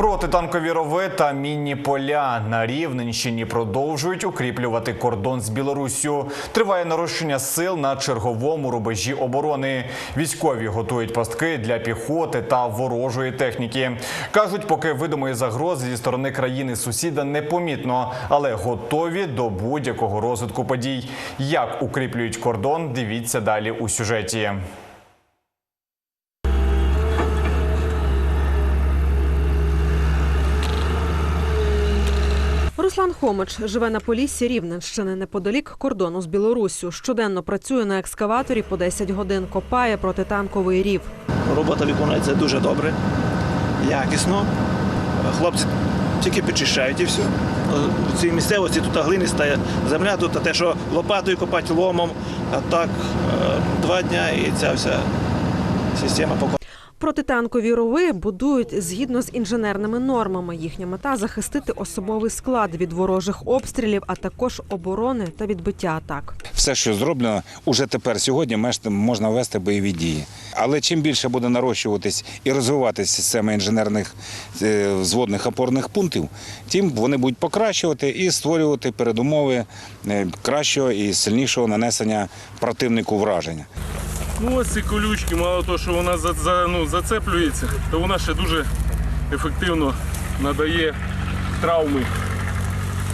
Протитанкові рови та мінні поля на Рівненщині продовжують укріплювати кордон з Білоруссю. Триває нарощення сил на черговому рубежі оборони. Військові готують пастки для піхоти та ворожої техніки. кажуть, поки видимої загрози зі сторони країни сусіда непомітно, але готові до будь-якого розвитку подій. Як укріплюють кордон, дивіться далі у сюжеті. Руслан Хомич живе на Поліссі Рівненщини неподалік кордону з Білоруссю. Щоденно працює на екскаваторі по 10 годин, копає протитанковий рів. Робота виконується дуже добре, якісно. Хлопці тільки підчищають і все. В цій місцевості тут глиниста земля, тут те, що лопатою копати ломом, а так е, два дня і ця вся система покопана. Протитанкові рови будують згідно з інженерними нормами. Їхня мета захистити особовий склад від ворожих обстрілів, а також оборони та відбиття атак. все, що зроблено, уже тепер сьогодні можна вести бойові дії. Але чим більше буде нарощуватись і розвиватися система інженерних е, взводних опорних пунктів, тим вони будуть покращувати і створювати передумови е, кращого і сильнішого нанесення противнику враження. Ну, ось ці колючки, мало того, що вона за, за, ну, зацеплюється, то вона ще дуже ефективно надає травми.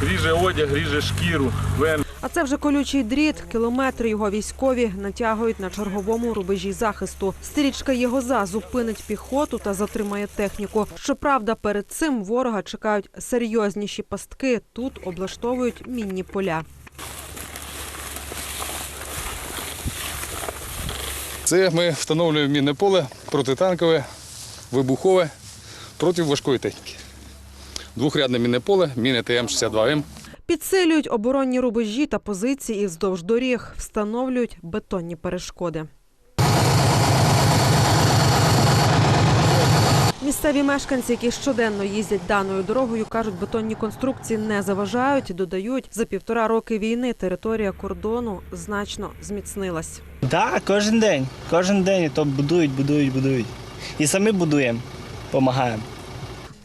Ріже одяг, ріже шкіру, вен. А це вже колючий дріт. Кілометри його військові натягують на черговому рубежі захисту. Стрічка Єгоза зупинить піхоту та затримає техніку. Щоправда, перед цим ворога чекають серйозніші пастки. Тут облаштовують мінні поля. Це ми встановлюємо мінне поле протитанкове, вибухове проти важкої техніки. Двохрядне мінне поле, міни ТМ-62М. Підсилюють оборонні рубежі та позиції і вздовж доріг, встановлюють бетонні перешкоди. Місцеві мешканці, які щоденно їздять даною дорогою, кажуть, бетонні конструкції не заважають. Додають, за півтора роки війни територія кордону значно зміцнилась. Так, кожен день. Кожен день то будують, будують, будують. І самі будуємо, допомагаємо.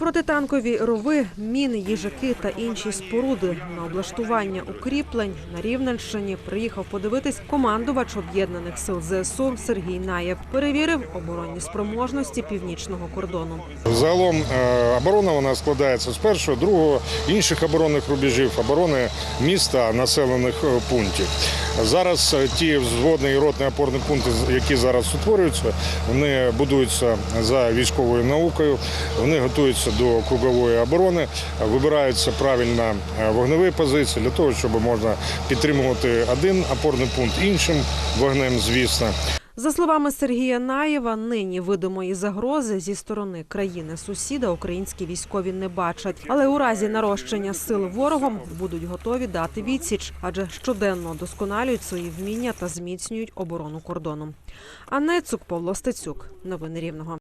Протитанкові рови, міни, їжаки та інші споруди на облаштування укріплень на Рівненщині приїхав подивитись командувач об'єднаних сил ЗСУ Сергій Наєв. Перевірив оборонні спроможності північного кордону. Загалом е, оборона вона складається з першого, другого, інших оборонних рубежів, оборони міста, населених е, пунктів. Зараз е, ті взводні і ротні опорні пункти, які зараз утворюються, вони будуються за військовою наукою, вони готуються до кругової оборони, вибираються правильно е, вогневі позиції для того, щоб можна підтримувати один опорний пункт іншим вогнем, звісно. За словами Сергія Наєва, нині видимої загрози зі сторони країни сусіда українські військові не бачать, але у разі нарощення сил ворогом будуть готові дати відсіч, адже щоденно досконалюють свої вміння та зміцнюють оборону кордону. Анна Цук, Павло Стецюк. Новини Рівного.